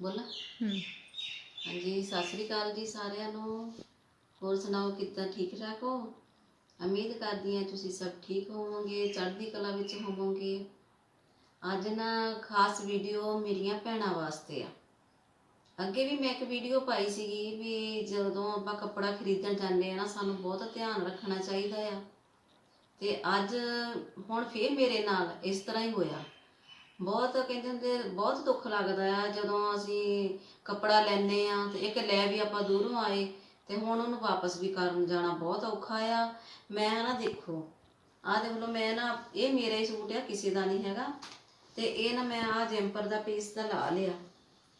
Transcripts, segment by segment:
ਬੋਲਾ? ਹਾਂਜੀ ਸਤਿ ਸ੍ਰੀ ਅਕਾਲ ਜੀ ਸਾਰਿਆਂ ਨੂੰ। ਹੋਰ ਸੁਣਾਓ ਕਿੱਦਾਂ ਠੀਕ ਠਾਕ ਹੋ? ਉਮੀਦ ਕਰਦੀ ਹਾਂ ਤੁਸੀਂ ਸਭ ਠੀਕ ਹੋਵੋਗੇ ਚੜ੍ਹਦੀ ਕਲਾ ਵਿੱਚ ਹੋਵੋਗੇ। ਅੱਜ ਨਾ ਖਾਸ ਵੀਡੀਓ ਮੇਰੀਆਂ ਭੈਣਾਂ ਵਾਸਤੇ ਆ। ਅੱਗੇ ਵੀ ਮੈਂ ਇੱਕ ਵੀਡੀਓ ਪਾਈ ਸੀਗੀ ਵੀ ਜਦੋਂ ਆਪਾਂ ਕੱਪੜਾ ਖਰੀਦਣ ਜਾਂਦੇ ਆ ਨਾ ਸਾਨੂੰ ਬਹੁਤ ਧਿਆਨ ਰੱਖਣਾ ਚਾਹੀਦਾ ਆ। ਤੇ ਅੱਜ ਹੁਣ ਫੇਰ ਮੇਰੇ ਨਾਲ ਇਸ ਤਰ੍ਹਾਂ ਹੀ ਹੋਇਆ। ਬਹੁਤ ਕਹਿੰਦੇ ਹੁੰਦੇ ਬਹੁਤ ਦੁੱਖ ਲੱਗਦਾ ਆ ਜਦੋਂ ਅਸੀਂ ਕੱਪੜਾ ਲੈਨੇ ਆ ਤੇ ਇੱਕ ਲੈ ਵੀ ਆਪਾਂ ਦੂਰੋਂ ਆਏ ਤੇ ਹੁਣ ਉਹਨੂੰ ਵਾਪਸ ਵੀ ਕਰਨ ਜਾਣਾ ਬਹੁਤ ਔਖਾ ਆ। ਮੈਂ ਨਾ ਦੇਖੋ ਆਹ ਦੇਖ ਲਓ ਮੈਂ ਨਾ ਇਹ ਮੇਰਾ ਹੀ ਸੂਟ ਆ ਕਿਸੇ ਦਾ ਨਹੀਂ ਹੈਗਾ। ਤੇ ਇਹ ਨਾ ਮੈਂ ਆਹ ਜੈਂਪਰ ਦਾ ਪੀਸ ਤਾਂ ਲਾ ਲਿਆ।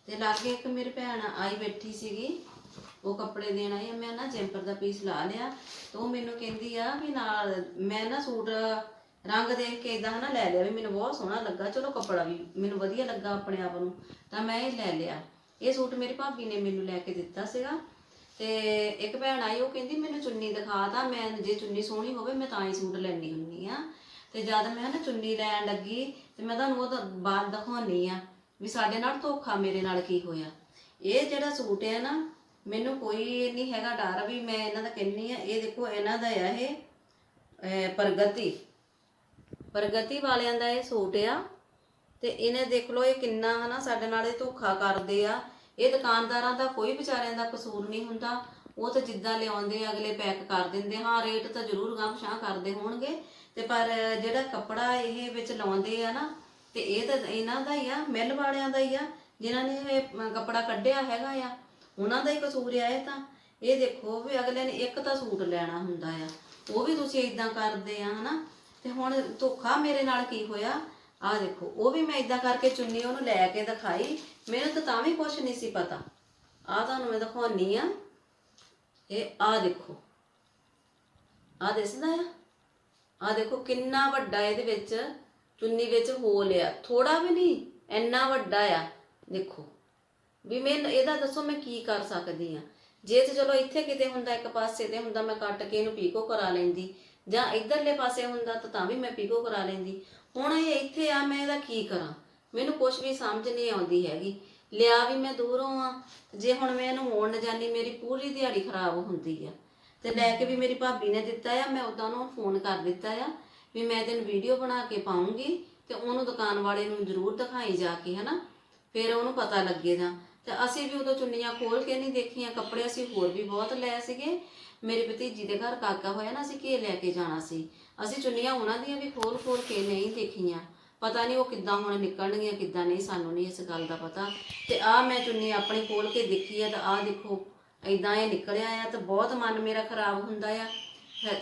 ਤੇ ਲਾਗੇ ਇੱਕ ਮੇਰੀ ਭੈਣ ਆਈ ਬੈਠੀ ਸੀਗੀ ਉਹ ਕੱਪੜੇ ਦੇਣ ਆਈ ਆ, ਮੈਂ ਨਾ ਜੈਂਪਰ ਦਾ ਪੀਸ ਲਾ ਲਿਆ। ਤੇ ਉਹ ਮੈਨੂੰ ਕਹਿੰਦੀ ਆ ਵੀ ਨਾਲ ਮੈਂ ਨਾ ਸੂਟ ਰੰਗ ਦੇਖ ਕੇ ਇਦਾਂ ਹਨਾ ਲੈ ਲਿਆ ਵੀ ਮੈਨੂੰ ਬਹੁਤ ਸੋਹਣਾ ਲੱਗਾ, ਚਲੋ ਕੱਪੜਾ ਵੀ ਮੈਨੂੰ ਵਧੀਆ ਲੱਗਾ ਆਪਣੇ ਆਪ ਨੂੰ, ਤਾਂ ਮੈਂ ਇਹ ਲੈ ਲਿਆ। ਇਹ ਸੂਟ ਮੇਰੀ ਭਾਬੀ ਨੇ ਮੈਨੂੰ ਲੈ ਕੇ ਦਿੱਤਾ ਸੀਗਾ ਤੇ ਇੱਕ ਭੈਣ ਆਈ, ਉਹ ਕਹਿੰਦੀ ਮੈਨੂੰ ਚੁੰਨੀ ਦਿਖਾ ਤਾਂ, ਮੈਂ ਜੇ ਚੁੰਨੀ ਸੋਹਣੀ ਹੋਵੇ ਮੈਂ ਤਾਂ ਹੀ ਸੂਟ ਲੈਣੀ ਹੁੰਨੀ ਆ। ਤੇ ਜਦ ਮੈਂ ਨਾ ਚੁੰਨੀ ਲੈਣ ਲੱਗੀ ਤੇ ਮੈਂ ਤੁਹਾਨੂੰ ਉਹ ਬਾਤ ਦਿਖਾਉਣੀ ਆ ਵੀ ਸਾਡੇ ਨਾਲ ਧੋਖਾ ਮੇਰੇ ਨਾਲ ਕੀ ਹੋਇਆ। ਇਹ ਜਿਹੜਾ ਸੂਟ ਹੈ ਨਾ, ਮੈਨੂੰ ਕੋਈ ਨਹੀਂ ਹੈਗਾ ਡਰ ਵੀ ਮੈਂ ਇਹਨਾਂ ਦਾ ਕਹਿੰਨੀ ਆ, ਇਹ ਦੇਖੋ ਇਹਨਾਂ ਦਾ ਆ ਇਹ ਪ੍ਰਗਤੀ। ਪ੍ਰਗਤੀ ਵਾਲਿਆਂ ਦਾ ਇਹ ਸੂਟ ਆ। ਤੇ ਇਹਨੇ ਦੇਖ ਲਓ ਇਹ ਕਿੰਨਾ ਹਨਾ ਸਾਡੇ ਨਾਲ ਇਹ ਧੋਖਾ ਕਰਦੇ ਆ। ਇਹ ਦੁਕਾਨਦਾਰਾਂ ਦਾ ਕੋਈ ਵਿਚਾਰਿਆਂ ਦਾ ਕਸੂਰ ਨਹੀਂ ਹੁੰਦਾ। ਉਹ ਤਾਂ ਜਿੱਦਾਂ ਲਿਆਉਂਦੇ ਅਗਲੇ ਪੈਕ ਕਰ ਦਿੰਦੇ। ਹਾਂ, ਰੇਟ ਤਾਂ ਜ਼ਰੂਰ ਗਾਂਵ ਕਰਦੇ ਹੋਣਗੇ। ਤੇ ਪਰ ਜਿਹੜਾ ਕੱਪੜਾ ਇਹ ਵਿੱਚ ਲਾਉਂਦੇ ਆ ਨਾ, ਤੇ ਇਹ ਤਾਂ ਇਹਨਾਂ ਦਾ ਹੀ ਆ, ਮਿਲ ਵਾਲਿਆਂ ਦਾ ਹੀ ਆ। ਜਿਨ੍ਹਾਂ ਨੇ ਇਹ ਕੱਪੜਾ ਕੱਢਿਆ ਹੈਗਾ ਆ, ਉਹਨਾਂ ਦਾ ਹੀ ਕਸੂਰ ਆ ਇਹ ਤਾਂ। ਇਹ ਦੇਖੋ ਵੀ ਅਗਲੇ ਨੇ ਇੱਕ ਤਾਂ ਸੂਟ ਲੈਣਾ ਹੁੰਦਾ ਆ। ਉਹ ਵੀ ਤੁਸੀਂ ਇਦਾਂ ਕਰਦੇ ਆ, ਹਨਾ। ਤੇ ਹੁਣ ਧੋਖਾ ਮੇਰੇ ਨਾਲ ਕੀ ਹੋਇਆ? ਆ ਦੇਖੋ, ਉਹ ਵੀ ਮੈਂ ਇਦਾਂ ਕਰਕੇ ਚੁੰਨੀ ਉਹਨੂੰ ਲੈ ਕੇ ਦਿਖਾਈ। ਮੈਨੂੰ ਤਾਂ ਤਾਂ ਵੀ ਕੁਝ ਨਹੀਂ ਸੀ ਪਤਾ। ਆ ਤੁਹਾਨੂੰ ਮੈਂ ਦਿਖਾਉਣੀ ਆ। ਇਹ ਆ ਦੇਖੋ। ਆ ਦਿਸਦਾ ਆ? ਆ ਦੇਖੋ, ਕਿੰਨਾ ਵੱਡਾ ਇਹਦੇ ਵਿੱਚ, ਚੁੰਨੀ ਵਿੱਚ ਹੋਲ ਆ। ਥੋੜਾ ਵੀ ਨਹੀਂ, ਇੰਨਾ ਵੱਡਾ ਆ। ਦੇਖੋ। ਵੀ ਮੈਂ ਇਹਦਾ ਦੱਸੋ ਮੈਂ ਕੀ ਕਰ ਸਕਦੀ ਆ? ਜੇ ਤੇ ਚਲੋ ਇੱਥੇ ਕਿਤੇ ਹੁੰਦਾ, ਇੱਕ ਪਾਸੇ ਤੇ ਹੁੰਦਾ, ਮੈਂ ਕੱਟ ਕੇ ਇਹਨੂੰ ਪੀਕੋ ਕਰਾ ਲੈਂਦੀ। ਜਾਂ ਇਧਰਲੇ ਪਾਸੇ ਹੁੰਦਾ ਤਾਂ ਤਾਂ ਵੀ ਮੈਂ ਪੀਕੋ ਕਰਾ ਲੈਂਦੀ। ਹੁਣ ਇਹ ਇੱਥੇ ਆ, ਮੈਂ ਇਹਦਾ ਕੀ ਕਰਾਂ? ਮੈਨੂੰ ਕੁਝ ਵੀ ਸਮਝ ਨਹੀਂ ਆਉਂਦੀ ਹੈਗੀ। ਲਿਆ ਵੀ ਮੈਂ ਦੂਰੋਂ ਆ, ਜੇ ਹੁਣ ਮੈਂ ਇਹਨੂੰ ਮੋੜਨ ਜਾਨੀ ਮੇਰੀ ਪੂਰੀ ਦਿਹਾੜੀ ਖਰਾਬ ਹੁੰਦੀ ਆ। ਤੇ ਲੈ ਕੇ ਵੀ ਮੇਰੀ ਭਾਬੀ ਨੇ ਦਿੱਤਾ ਆ, ਮੈਂ ਉਦਾਂ ਨੂੰ ਫੋਨ ਕਰ ਦਿੱਤਾ ਆ ਵੀ ਮੈਂ ਤੈਨੂੰ ਵੀਡੀਓ ਬਣਾ ਕੇ ਪਾਉਂਗੀ ਤੇ ਉਹਨੂੰ ਦੁਕਾਨ ਵਾਲੇ ਨੂੰ ਜ਼ਰੂਰ ਦਿਖਾਈ ਜਾ ਕੇ, ਹਨਾ? ਫਿਰ ਉਹਨੂੰ ਪਤਾ ਲੱਗੇਗਾ ਤੇ ਅਸੀਂ ਵੀ ਉਦੋਂ ਚੁੰਨੀਆਂ ਖੋਲ ਕੇ ਨਹੀਂ ਦੇਖੀਆਂ, ਕੱਪੜੇ ਅਸੀਂ ਹੋਰ ਵੀ ਬਹੁਤ ਲਏ ਸੀਗੇ। ਮੇਰੇ ਭਤੀਜੀ ਦੇ ਘਰ ਕਾਕਾ ਹੋਇਆ ਨਾ, ਅਸੀਂ ਘੇ ਲੈ ਕੇ ਜਾਣਾ ਸੀ। ਅਸੀਂ ਚੁੰਨੀਆਂ ਉਹਨਾਂ ਦੀਆਂ ਵੀ ਖੋਲ ਖੋਲ ਕੇ ਨਹੀਂ ਦੇਖੀਆਂ। ਪਤਾ ਨਹੀਂ ਉਹ ਕਿੱਦਾਂ ਹੁਣ ਨਿਕਲਣਗੀਆਂ, ਕਿੱਦਾਂ ਨਹੀਂ, ਸਾਨੂੰ ਨਹੀਂ ਇਸ ਗੱਲ ਦਾ ਪਤਾ। ਤੇ ਆ ਮੈਂ ਚੁੰਨੀ ਆਪਣੀ ਖੋਲ ਕੇ ਦੇਖੀ ਆ, ਤਾਂ ਆ ਦੇਖੋ ਇਦਾਂ ਇਹ ਨਿਕਲਿਆ ਆ ਤੇ ਬਹੁਤ ਮਨ ਮੇਰਾ ਖਰਾਬ ਹੁੰਦਾ ਆ।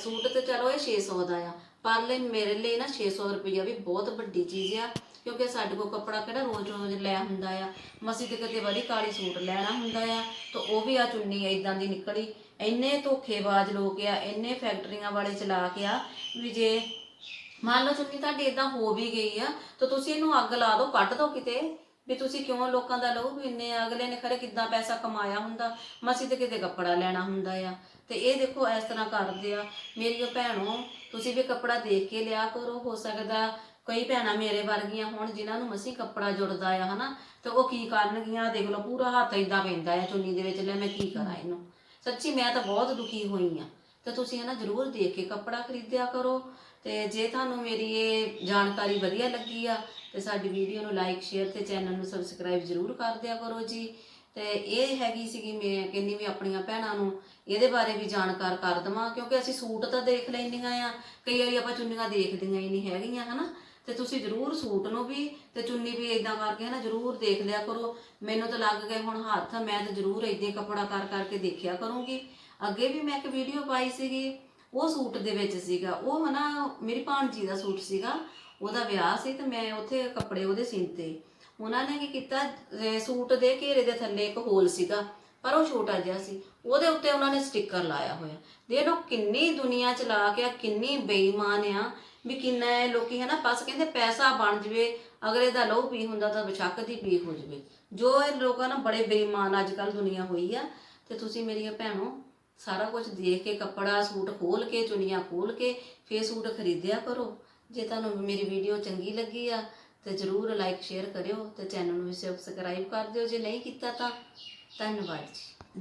ਸੂਟ ਤੇ ਚਲੋ ਇਹ 600 ਦਾ ਆ, ਪਰ ਲਈ ਮੇਰੇ ਲਈ ਨਾ 600 ਰੁਪਈਆ ਵੀ ਬਹੁਤ ਵੱਡੀ ਚੀਜ਼ ਆ, ਕਿਉਂਕਿ ਸਾਡੇ ਕੋਲ ਕੱਪੜਾ ਕਿਹੜਾ ਰੋਜ਼-ਰੋਜ਼ ਲੈ ਹੁੰਦਾ ਆ। ਮਸੀ ਤੇ ਕਿਤੇ ਬੜੀ ਕਾਲੀ ਸੂਟ ਲੈਣਾ ਹੁੰਦਾ ਆ, ਤਾਂ ਉਹ ਵੀ ਆ ਚੁੰਨੀ ਇਦਾਂ ਦੀ ਨਿਕਲੀ। ਇੰਨੇ ਧੋਖੇਬਾਜ਼ ਲੋਕ ਆ, ਇੰਨੇ ਫੈਕਟਰੀਆਂ ਵਾਲੇ ਚਲਾ ਕੇ ਆ, ਵੀ ਜੇ ਮੰਨ ਲਓ ਚੁੰਨੀ ਤੁਹਾਡੀ ਇਦਾਂ ਹੋ ਵੀ ਗਈ ਆ, ਤਾਂ ਤੁਸੀਂ ਇਹਨੂੰ ਅੱਗ ਲਾ ਦਿਓ, ਕੱਢ ਦਿਓ ਕਿਤੇ, ਵੀ ਤੁਸੀਂ ਕਿਉਂ ਲੋਕਾਂ ਦਾ ਲਹੂ ਪੀਂਦੇ ਆ, ਅਗਲੇ ਨੇ ਖਰੇ ਕਿੱਦਾਂ ਪੈਸਾ ਕਮਾਇਆ ਹੁੰਦਾ ਮਸੀ ਤੇ ਕਿਤੇ ਕੱਪੜਾ ਲੈਣਾ ਹੁੰਦਾ ਆ। ਤੇ ਇਹ ਦੇਖੋ ਇਸ ਤਰ੍ਹਾਂ ਕਰਦੇ ਆ, ਮੇਰੀਓ ਭੈਣੋ, ਤੁਸੀਂ ਵੀ ਕੱਪੜਾ ਦੇਖ ਕੇ ਲਿਆ ਕਰੋ, ਹੋ ਸਕਦਾ ਕਈ ਭੈਣਾਂ ਮੇਰੇ ਵਰਗੀਆਂ ਹੋਣ ਜਿਨ੍ਹਾਂ ਨੂੰ ਮਸੀ ਕੱਪੜਾ ਜੁੜਦਾ ਆ, ਹਨਾ? ਤੇ ਉਹ ਕੀ ਕਰਨਗੀਆਂ? ਦੇਖ ਲਓ, ਪੂਰਾ ਹੱਥ ਇਦਾਂ ਪੈਂਦਾ ਆ ਚੁੰਨੀ ਦੇ ਵਿੱਚ, ਲੈ ਮੈਂ ਕੀ ਕਰਾਂ ਇਹਨੂੰ? ਸੱਚੀ ਮੈਂ ਤਾਂ ਬਹੁਤ ਦੁਖੀ ਹੋਈ ਆ। ਤੇ ਤੁਸੀਂ ਇਹਨਾਂ ਜ਼ਰੂਰ ਦੇਖ ਕੇ ਕੱਪੜਾ ਖਰੀਦਿਆ ਕਰੋ। ਤੇ ਜੇ ਤੁਹਾਨੂੰ ਮੇਰੀ ਇਹ ਜਾਣਕਾਰੀ ਵਧੀਆ ਲੱਗੀ ਆ, ਤੇ ਸਾਡੀ ਵੀਡੀਓ ਨੂੰ ਲਾਈਕ ਸ਼ੇਅਰ ਤੇ ਚੈਨਲ ਨੂੰ ਸਬਸਕ੍ਰਾਈਬ ਜ਼ਰੂਰ ਕਰ ਦਿਆ ਕਰੋ ਜੀ। ਤੇ ਇਹ ਹੈਗੀ ਸੀਗੀ ਮੈਂ ਕਹਿੰਦੀ ਵੀ ਆਪਣੀਆਂ ਭੈਣਾਂ ਨੂੰ ਇਹਦੇ ਬਾਰੇ ਵੀ ਜਾਣਕਾਰ ਕਰ ਦਵਾਂ, ਕਿਉਂਕਿ ਅਸੀਂ ਸੂਟ ਤਾਂ ਦੇਖ ਲੈਂਦੀਆਂ ਆ। ਕਈ ਵਾਰੀ ਆਪਾਂ ਚੁੰਨੀਆਂ ਦੇਖਦੀਆਂ ਹੀ ਨਹੀਂ ਹੈਗੀਆਂ, ਹਨਾ। ਤੇ ਤੁਸੀਂ ਜ਼ਰੂਰ ਸੂਟ ਨੂੰ ਵੀ ਤੇ ਚੁੰਨੀ ਵੀ ਇਦਾਂ ਕਰਕੇ ਹਨਾ ਜ਼ਰੂਰ ਦੇਖ ਲਿਆ ਕਰੋ। ਮੈਨੂੰ ਤਾਂ ਲੱਗ ਗਏ ਹੁਣ ਹੱਥ ਮੈਂ ਤਾਂ ਜ਼ਰੂਰ ਇਦਾਂ ਕੱਪੜਾ ਕਰ ਕਰਕੇ ਦੇਖਿਆ ਕਰੂੰਗੀ। ਅੱਗੇ ਵੀ ਮੈਂ ਇੱਕ ਵੀਡੀਓ ਪਾਈ ਸੀਗੀ, ਉਹ ਸੂਟ ਦੇ ਵਿੱਚ ਸੀਗਾ, ਉਹ ਹਨਾ ਮੇਰੀ ਭਾਣਜੀ ਦਾ ਸੂਟ ਸੀਗਾ, ਉਹਦਾ ਵਿਆਹ ਸੀ ਤੇ ਮੈਂ ਉੱਥੇ ਕੱਪੜੇ ਉਹਦੇ ਸੀਤੇ ਉਹਨਾਂ ਨੇ ਕੀ ਕੀਤਾ ਸੂਟ ਦੇ ਘੇਰੇ ਦੇ ਥੱਲੇ ਇੱਕ ਹੋਲ ਸੀਗਾ ਪਰ ਉਹ ਛੋਟਾ ਜਿਹਾ ਸੀ। ਉਹਦੇ ਉੱਤੇ ਉਹਨਾਂ ਨੇ ਸਟicker ਲਾਇਆ ਹੋਇਆ। ਦੇ ਲੋ ਕਿੰਨੀ ਦੁਨੀਆ ਚਲਾ ਕੇ ਆ, ਕਿੰਨੀ ਬੇਈਮਾਨ ਆ। ਵੀ ਕਿੰਨਾ ਇਹ ਲੋਕੀ ਹਨਾ ਬਸ ਕਹਿੰਦੇ ਪੈਸਾ ਬਣ ਜਵੇ ਅਗਲੇ ਦਾ ਲਹੂ ਪੀ ਹੁੰਦਾ ਤਾਂ ਬਚਕ ਦੀ ਪੀ ਹੋ ਜਵੇ। ਜੋ ਇਹ ਲੋਕਾਂ ਨਾਲ ਬੜੇ ਬੇਈਮਾਨ ਅੱਜ ਕੱਲ ਦੁਨੀਆ ਹੋਈ ਆ ਤੇ ਤੁਸੀਂ ਮੇਰੀਆਂ ਭੈਣੋ ਸਾਰਾ ਕੁਝ ਦੇਖ ਕੇ ਕੱਪੜਾ ਸੂਟ ਖੋਲ ਕੇ ਚੁੰਨੀਆਂ ਖੋਲ ਕੇ ਫੇਰ ਸੂਟ ਖਰੀਦਿਆ ਕਰੋ। ਜੇ ਤੁਹਾਨੂੰ ਮੇਰੀ ਵੀਡੀਓ ਚੰਗੀ ਲੱਗੀ ਆ ਤੇ ਜਰੂਰ ਲਾਈਕ ਸ਼ੇਅਰ ਕਰਿਓ ਤੇ ਚੈਨਲ ਨੂੰ ਵੀ ਸਬਸਕ੍ਰਾਈਬ ਕਰ ਦਿਓ। ਜੇ ਨਹੀਂ ਕੀਤਾ ਤਾਂ ਧੰਨਵਾਦ ਜੀ।